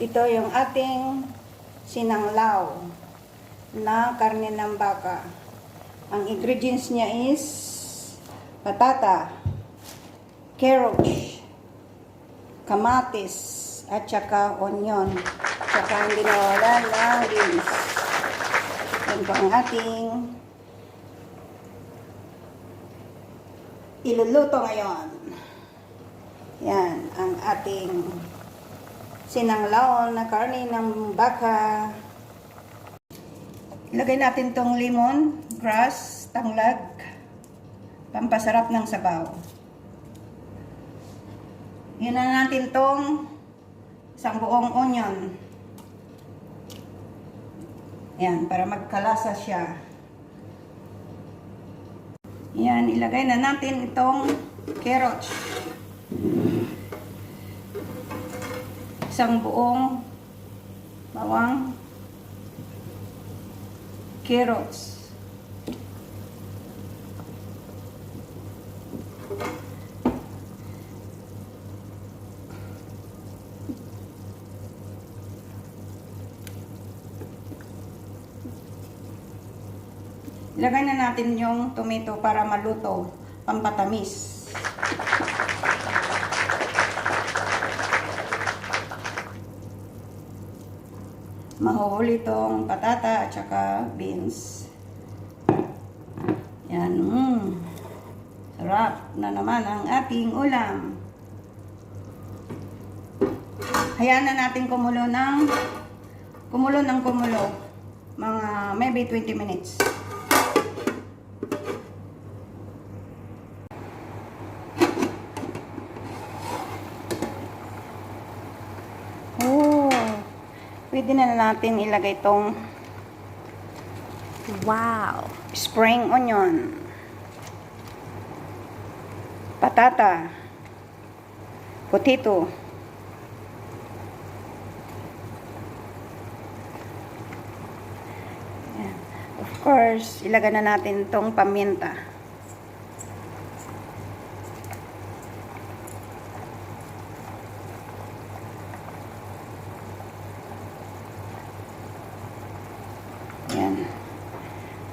Ito yung ating sinanglaw na karne ng baka. Ang ingredients niya is patata, carrots, kamatis, at saka onion. Saka hindi nawala ng beans. Yan po ang ating iluluto ngayon. Yan, ang ating sinanglaw na karne ng baka. Ilagay natin tong lemon, grass, tanglag, pampasarap ng sabaw. Yun na natin tong isang buong onion. Yan, para magkalasa siya. Yan, ilagay na natin itong carrots. Isang buong bawang carrots. Ilagay na natin yung tomato para maluto, pampatamis. Mahuhuli tong patata at saka beans. Yan, mm. Sarap na naman ang ating ulam. Hayaan na natin kumulo ng kumulo ng kumulo. Mga maybe 20 minutes. Pwede na natin ilagay itong Wow. spring onion, patata, potato. Of course, ilagay na natin itong paminta.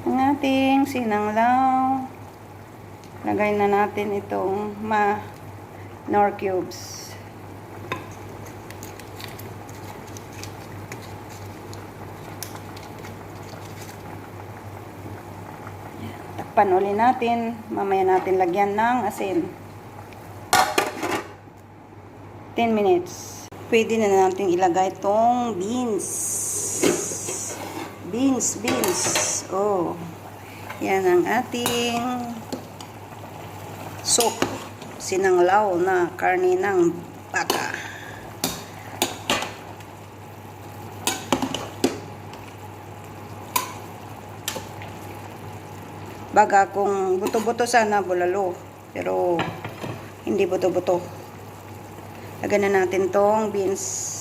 Yan. Ang ating sinanglaw. Lagay na natin itong ma nor cubes. Takpan uli natin. Mamaya natin lagyan ng asin. 10 minutes. Pwede na natin ilagay itong beans. Beans, beans. Oh. Yan ang ating soup. Sinanglaw na karne ng baka. Baga kung buto-buto sana bulalo. Pero hindi buto-buto. Lagyan na natin tong beans.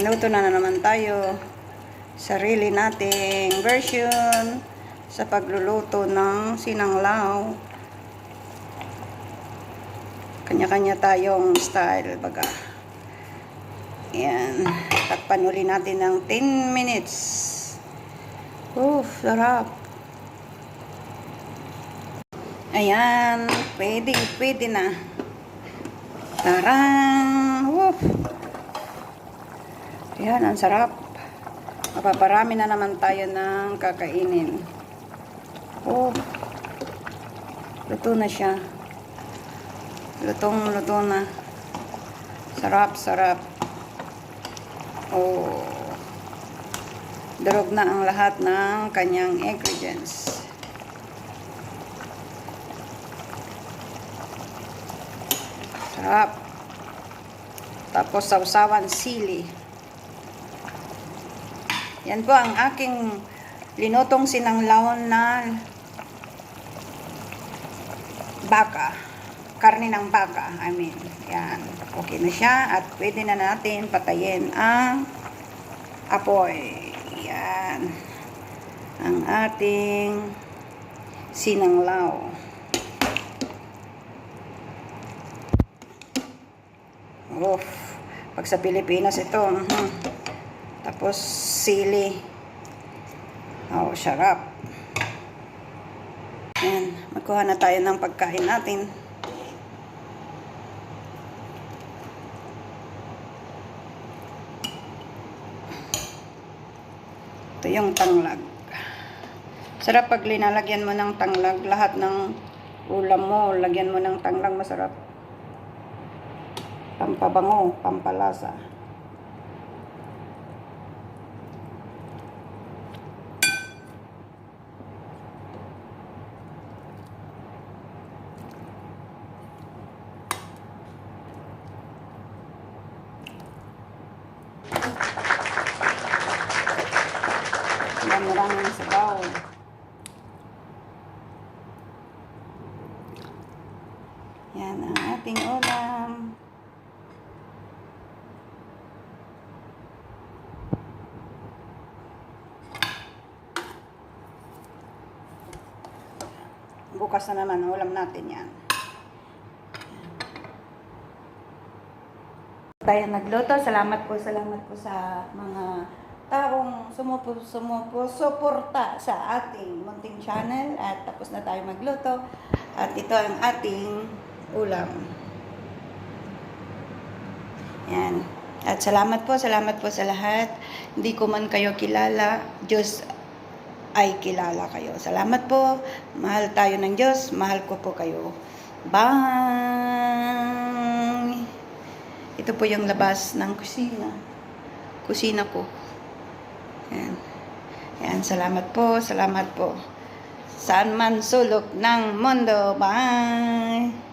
Luto na, na naman tayo. Sarili nating version sa pagluluto ng sinanglaw. Kanya-kanya tayong style, baga. Yan. Takpan uli natin ng 10 minutes. Uff, sarap. Ayan. Pwede, pwede na. Tarang! Uff. Yan, ang sarap. Mapaparami na naman tayo ng kakainin. Oh. Luto na siya. Lutong luto na. Sarap, sarap. Oh. Durog na ang lahat ng kanyang ingredients. Sarap. Tapos sausawan sili. Yan po ang aking linutong sinanglawan na baka. Karne ng baka, I mean. Yan. Okay na siya at pwede na natin patayin ang apoy. Yan. Ang ating sinanglaw. Oof. Pag sa Pilipinas ito. mhm. Tapos sili. Oh, sarap. Yan. Magkuha na tayo ng pagkain natin. Ito yung tanglag. Sarap pag linalagyan mo ng tanglag. Lahat ng ulam mo, lagyan mo ng tanglag. Masarap. Pampabango, pampalasa. Maraming sabaw. Yan ang ating ulam. Bukas na naman, ulam natin yan. tayo nagluto. Salamat po, salamat po sa mga taong sumupo, sumupo, suporta sa ating munting channel. At tapos na tayo magluto. At ito ang ating ulam. Yan. At salamat po, salamat po sa lahat. Hindi ko man kayo kilala. Diyos ay kilala kayo. Salamat po. Mahal tayo ng Diyos. Mahal ko po kayo. Bye! Ito po yung labas ng kusina. Kusina ko. Yan. Yan, salamat po, salamat po. Saan man sulok ng mundo. Bye!